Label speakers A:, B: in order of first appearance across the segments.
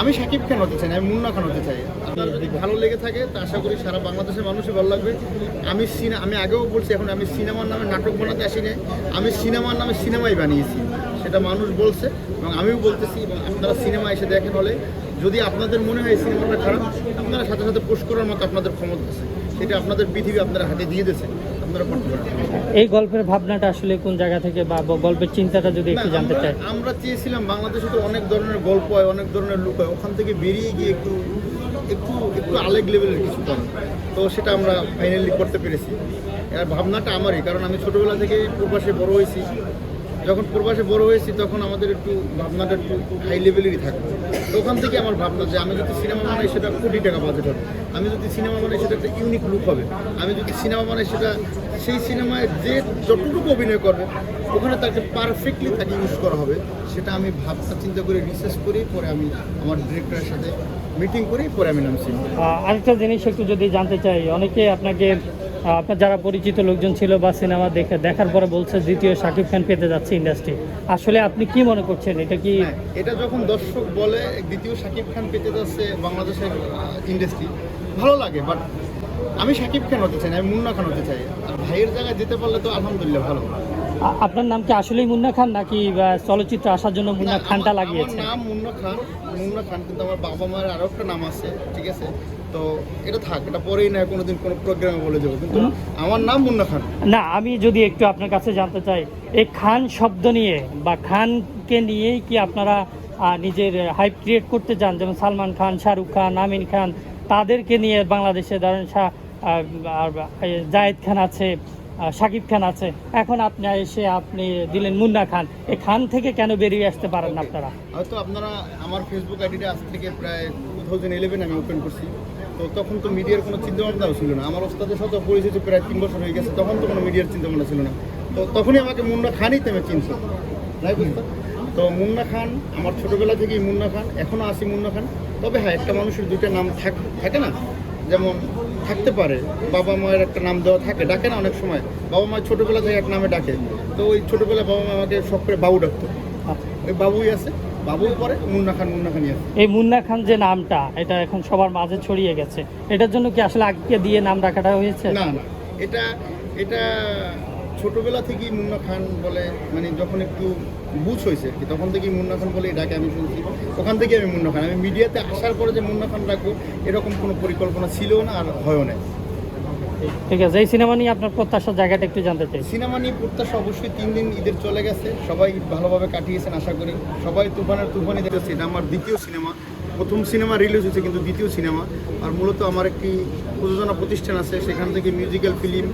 A: আমি সাকিব খান হতে চাই আমি মুন্না খান হতে চাই। আপনার যদি ভালো লেগে থাকে, তা আশা করি সারা বাংলাদেশের মানুষই ভালো লাগবে। আমি সিনেমা আমি আগেও বলছি, এখন আমি সিনেমার নামে নাটক বানাতে আসি না আমি সিনেমার নামে সিনেমাই বানিয়েছি। সেটা মানুষ বলছে এবং আমিও বলতেছি এবং আপনারা সিনেমা এসে দেখেন হলে যদি আপনাদের মনে হয় সিনেমাটা খারাপ, আপনারা সাথে সাথে পোস্ট করার মতো আপনাদের ক্ষমতা আছে। সেটা আপনাদের পৃথিবী আপনারা হাতে দিয়ে দিয়েছে। আপনারা পারেন।
B: এই গল্পের ভাবনাটা আসলে কোন জায়গা থেকে বা গল্পের চিন্তাটা যদি একটু জানতে চাই।
A: আমরা চেয়েছিলাম বাংলাদেশে তো অনেক ধরনের গল্প হয় অনেক ধরনের লোক হয়। ওখান থেকে বেরিয়ে গিয়ে একটু একটু একটু আলেগ লেভেলের কিছু করা তো সেটা আমরা ফাইনালি করতে পেরেছি। আর ভাবনাটা আমারই কারণ আমি ছোটোবেলা থেকে প্রবাসে বড় হয়েছি। যখন প্রবাসে বড় হয়েছি তখন আমাদের একটু ভাবনাটা একটু হাই লেভেলেরই থাকে তো ওখান থেকে আমার ভাবনা যে আমি যদি সিনেমা বানাই সেটা কোটি টাকা বাজেট হবে। আমি যদি সিনেমা বানাই সেটা একটা ইউনিক লুক হবে। আমি যদি সিনেমা বানাই সেটা সেই সিনেমায় যে যতটুকু অভিনয় করবে, ওখানে তাকে পারফেক্টলি তাকে ইউজ করা হবে। সেটা আমি ভাবনা চিন্তা করে রিসার্চ করি পরে আমি আমার ডিরেক্টরের সাথে মিটিং করি পরে আমি নামছি
B: আরেকটা জিনিস একটু যদি জানতে চাই, অনেকে আপনাকে আপনার যারা পরিচিত লোকজন ছিল বা সিনেমা দেখে দেখার পরে বলছে দ্বিতীয় শাকিব খান পেতে যাচ্ছে ইন্ডাস্ট্রি আসলে আপনি কি মনে করছেন? এটা কি
A: হ্যাঁ, এটা যখন দর্শক বলে দ্বিতীয় শাকিব খান পেতে যাচ্ছে বাংলাদেশের ইন্ডাস্ট্রি ভালো লাগে বাট আমি শাকিব খান হতে চাই আমি মুন্না খান হতে চাই। আর ভাইয়ের জায়গায় যেতে পারলে তো আলহামদুলিল্লাহ ভালো।
B: আপনার নাম কি আসলেই মুন্না খান নাকি চলচ্চিত্র আসার জন্য মুন্না খানটা লাগিয়েছে
A: নাম মুন্না খান মুন্না খান কিন্তু আমার বাবা মায়ের আরও একটা নাম আছে ঠিক আছে? তো এটা থাক এটা পরেই না কোনোদিন কোনো প্রোগ্রামে বলে যাব কিন্তু আমার নাম মুন্না খান।
B: না আমি যদি একটু আপনার কাছে জানতে চাই এই খান শব্দ নিয়ে বা খানকে নিয়েই কি আপনারা নিজের হাইপ ক্রিয়েট করতে চান? যেমন সালমান খান শাহরুখ খান আমিন খান তাদেরকে নিয়ে বাংলাদেশে ধরেন শা- আহ, আর জায়েদ খান আছে শাকিব খান আছে। এখন আপনি এসে আপনি দিলেন মুন্না খান। এই খান থেকে কেন বেরিয়ে আসতে পারেন আপনারা?
A: হয়তো আপনারা আমার ফেসবুক আইডিটা আজ থেকে প্রায় টু থাউজেন্ড ইলেভেন আমি ওপেন করছি। তো তখন তো মিডিয়ার কোনো চিন্তা ভাবনাও ছিল না। আমার ওস্তাদের সাথে পরিচিত প্রায় তিন বছর হয়ে গেছে। তখন তো কোনো মিডিয়ার চিন্তা ভাবনা ছিল না। তো তখনই আমাকে মুন্না খানই তেমে চিনছে। নাই বুঝতে? তো মুন্না খান আমার ছোটোবেলা থেকেই মুন্না খান। এখনও আসি মুন্না খান। তবে হ্যাঁ একটা মানুষের দুইটা নাম থাক থাকে না? যেমন থাকতে পারে বাবা মায়ের একটা নাম দেওয়া থাকে ডাকে না অনেক সময়। বাবা মায়ের ছোটোবেলা থেকে এক নামে ডাকে। তো ওই ছোটোবেলায় বাবা মা আমাকে শখ করে বাবু ডাকতো। ওই বাবুই আছে বাবুর পরে মুন্না খান মুন্না খানই আছে।
B: এই মুন্না খান যে নামটা এটা এখন সবার মাঝে ছড়িয়ে গেছে। এটার জন্য কি আসলে আগে দিয়ে নাম রাখাটা হয়েছে?
A: না না। এটা এটা ছোটবেলা থেকেই মুন্না খান বলে মানে যখন একটু বুঝ হয়েছে আর কি তখন থেকেই মুন্না খান বলে ডাকে আমি শুনছি। ওখান থেকে আমি মুন্না খান। আমি মিডিয়াতে আসার পরে যে মুন্না খান ডাকবো এরকম কোনো পরিকল্পনা ছিল না আর হয়ও না
B: ঠিক আছে এই সিনেমা নিয়ে আপনার প্রত্যাশার জায়গাটা একটু জানতে চাই।
A: সিনেমা নিয়ে প্রত্যাশা অবশ্যই তিন দিন ঈদের চলে গেছে। সবাই ভালোভাবে কাটিয়েছেন আশা করি। সবাই তুফানের তুফানি দেখেছে এটা আমার দ্বিতীয় সিনেমা। প্রথম সিনেমা রিলিজ হয়েছে, কিন্তু দ্বিতীয় সিনেমা। আর মূলত আমার একটি প্রযোজনা প্রতিষ্ঠান আছে, সেখান থেকে মিউজিক্যাল ফিল্ম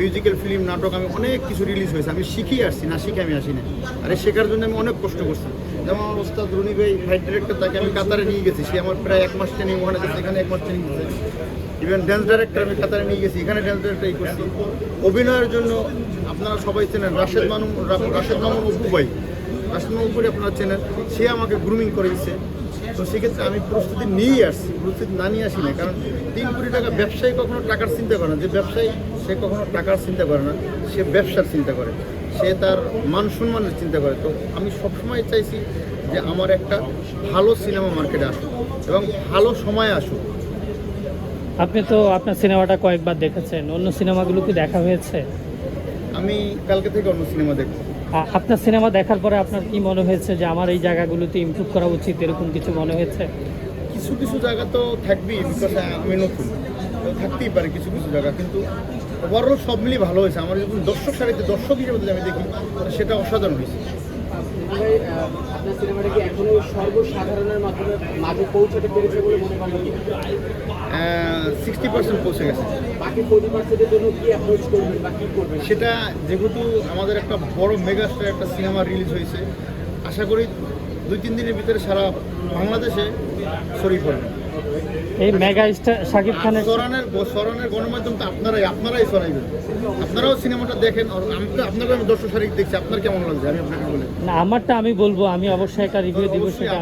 A: মিউজিক্যাল ফিল্ম নাটক আমি অনেক কিছু রিলিজ হয়েছে। আমি শিখিয়ে আসছি, না শিখে আমি আসি না আর শেখার জন্য আমি অনেক কষ্ট করছি। যেমন আমার ওস্তাদ রুনি ভাই ফাইট ডিরেক্টর তাকে আমি কাতারে নিয়ে গেছি। সে আমার প্রায় এক মাস ট্রেনিং ওখানে গেছে, এখানে এক মাস ট্রেনিং গেছে ইভেন ড্যান্স ডাইরেক্টর আমি কাতারে নিয়ে গেছি, এখানে ড্যান্স ডাইরেক্টর করছি। অভিনয়ের জন্য আপনারা সবাই চেনেন রাশেদ মানু, রা- রাশেদ মামুন অপু ভাই রাশেদ মামুন আপনারা চেনেন, সে আমাকে গ্রুমিং করে দিচ্ছে তো সেক্ষেত্রে আমি প্রস্তুতি নিয়েই আসছি প্রস্তুতি না নিয়ে আসি না কারণ তিন কোটি টাকা ব্যবসায়ী কখনো টাকার চিন্তা করে না। যে ব্যবসায়ী সে কখনো টাকার চিন্তা করে না সে ব্যবসার চিন্তা করে সে তার মান সম্মানের চিন্তা করে। তো আমি সবসময় চাইছি যে আমার একটা ভালো সিনেমা মার্কেটে আসুক এবং ভালো সময় আসুক।
B: আপনি তো আপনার সিনেমাটা কয়েকবার দেখেছেন অন্য সিনেমাগুলো কি দেখা হয়েছে?
A: আমি কালকে থেকে অন্য সিনেমা দেখব
B: আপনার সিনেমা দেখার পরে আপনার কি মনে হয়েছে যে আমার এই জায়গাগুলোতে ইমপ্রুভ করা উচিত এরকম কিছু মনে হয়েছে?
A: কিছু কিছু জায়গা তো থাকবেই বিকজ আমি নতুন। তো থাকতেই পারে কিছু কিছু জায়গা কিন্তু ওভারঅল সব মিলিয়ে ভালো হয়েছে। আমার যখন দর্শক সারিতে দর্শক হিসেবে যদি আমি দেখি তাহলে সেটা অসাধারণ হয়েছে।
C: সিনেমাটা কি এখনও সর্বসাধারণের মাধ্যমে মাঝে পৌঁছাতে পেরেছে বলে মনে কি
A: সিক্সটি পার্সেন্ট পৌঁছে গেছে।
C: বাকি ফোর্টি পার্সেন্টের জন্য কি অ্যাপ্রোচ করবেন বা কি করবেন?
A: সেটা যেহেতু আমাদের একটা বড় মেগাস্টার একটা সিনেমা রিলিজ হয়েছে আশা করি দুই তিন দিনের ভিতরে সারা বাংলাদেশে ছড়িয়ে পড়বে।
B: এই মেগা স্টার শাকিব খানের
A: সরানের সরানের গণমাধ্যম তো আপনারাই আপনারাই সরাইবেন আপনারাও সিনেমাটা দেখেন আর আমি তো আপনাকে আমি দর্শক সারিক দেখছি আপনার কেমন লাগছে? আমি আপনাকে বলে।
B: না আমারটা আমি বলব আমি অবশ্যই একটা রিভিউ দিব সেটা